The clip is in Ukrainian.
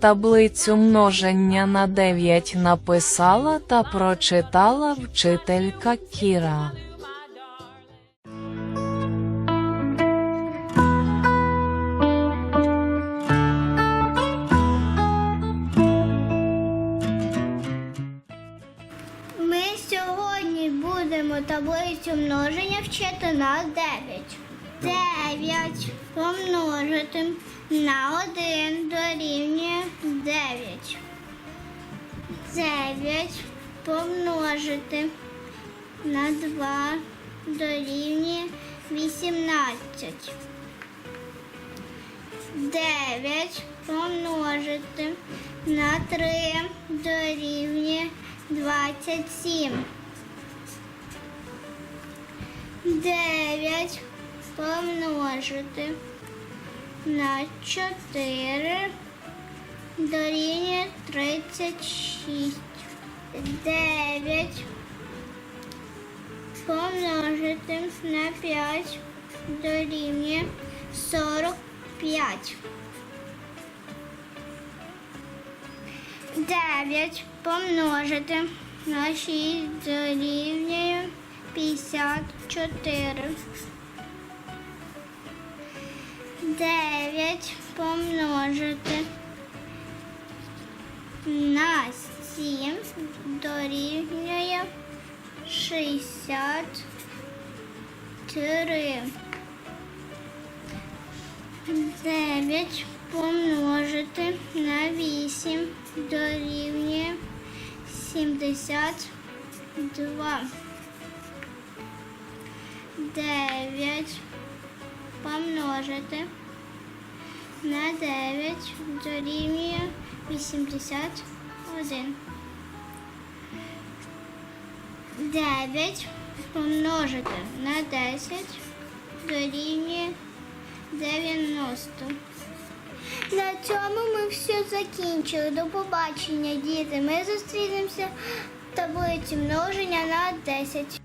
Таблицю множення на 9 написала та прочитала вчителька Кіра. Ми сьогодні будемо таблицю множення вчити на 9. 9 помножити на 1 дорівнює 9. 9 помножити на 2 дорівнює 18. 9 помножити на 3 дорівнює 27. 9 помножити на 4 дорівнює 36. 9 помножити на 5 дорівнює 45. 9 помножити на 6 дорівнює 54. 9 помножити на 7 дорівнює 63. 9 помножити на 8 дорівнює 72. 9 помножити на 9 дорівнює 81. 9 помножити на 10 дорівнює 90. На цьому ми все закінчили. До побачення, діти. Ми зустрінемося в таблиці множення на 10.